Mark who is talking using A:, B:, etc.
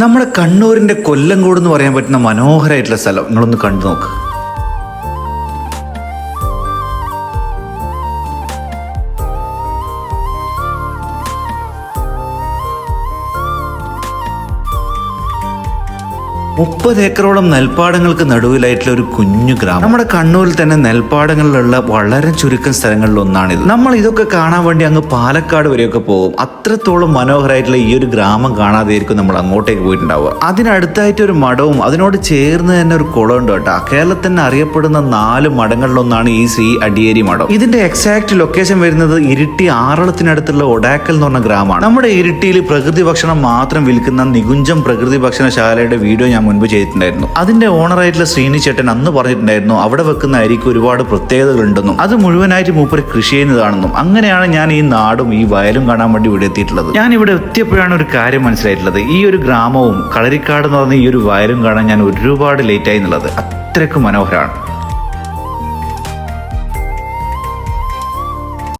A: നമ്മുടെ കണ്ണൂരിന്റെ കൊല്ലങ്കോട് എന്ന് പറയാൻ പറ്റുന്ന മനോഹരമായിട്ടുള്ള സ്ഥലം. നിങ്ങളൊന്ന് കണ്ടു നോക്ക്. മുപ്പത് ഏക്കറോളം നെൽപ്പാടങ്ങൾക്ക് നടുവിലായിട്ടുള്ള ഒരു കുഞ്ഞു ഗ്രാമം. നമ്മുടെ കണ്ണൂരിൽ തന്നെ നെൽപ്പാടങ്ങളിലുള്ള വളരെ ചുരുക്കം സ്ഥലങ്ങളിൽ ഒന്നാണിത്. നമ്മൾ ഇതൊക്കെ കാണാൻ വേണ്ടി അങ്ങ് പാലക്കാട് വരെയൊക്കെ പോകും. അത്രത്തോളം മനോഹരമായിട്ടുള്ള ഈ ഒരു ഗ്രാമം കാണാതെയായിരിക്കും നമ്മൾ അങ്ങോട്ടേക്ക് പോയിട്ടുണ്ടാവുക. അതിനടുത്തായിട്ട് ഒരു മഠവും അതിനോട് ചേർന്ന് തന്നെ ഒരു കുളമുണ്ട് കേട്ടോ. കേരളത്തിൽ തന്നെ അറിയപ്പെടുന്ന നാല് മഠങ്ങളിലൊന്നാണ് ഈ ശ്രീ അടിയേരി മഠം. ഇതിന്റെ എക്സാക്ട് ലൊക്കേഷൻ വരുന്നത് ഇരിട്ടി ആറളത്തിനടുത്തുള്ള ഒടാക്കൽ എന്ന് പറഞ്ഞ ഗ്രാമമാണ്. നമ്മുടെ ഇരിട്ടിയിൽ പ്രകൃതി ഭക്ഷണം മാത്രം വിൽക്കുന്ന നികുഞ്ചം പ്രകൃതി ഭക്ഷണശാലയുടെ വീഡിയോ മുൻപ് ചെയ്തിട്ടുണ്ടായിരുന്നു. അതിന്റെ ഓണറായിട്ടുള്ള ശ്രീനി ചേട്ടൻ അന്ന് പറഞ്ഞിട്ടുണ്ടായിരുന്നു അവിടെ വെക്കുന്ന അരിക്ക് ഒരുപാട് പ്രത്യേകതകൾ ഉണ്ടെന്നും അത് മുഴുവനായിട്ട് മൂപ്പര് കൃഷി ചെയ്യുന്നതാണെന്നും. അങ്ങനെയാണ് ഞാൻ ഈ നാടും ഈ വയലും കാണാൻ വേണ്ടി ഇവിടെ എത്തിയിട്ടുള്ളത്. ഞാൻ ഇവിടെ എത്തിയപ്പോഴാണ് ഒരു കാര്യം മനസ്സിലായിട്ടുള്ളത്. ഈ ഒരു ഗ്രാമവും കളരിക്കാട് എന്ന് പറഞ്ഞ ഈ ഒരു വയലും കാണാൻ ഞാൻ ഒരുപാട് ലേറ്റായി എന്നുള്ളത്. അത്രയ്ക്ക് മനോഹരമാണ്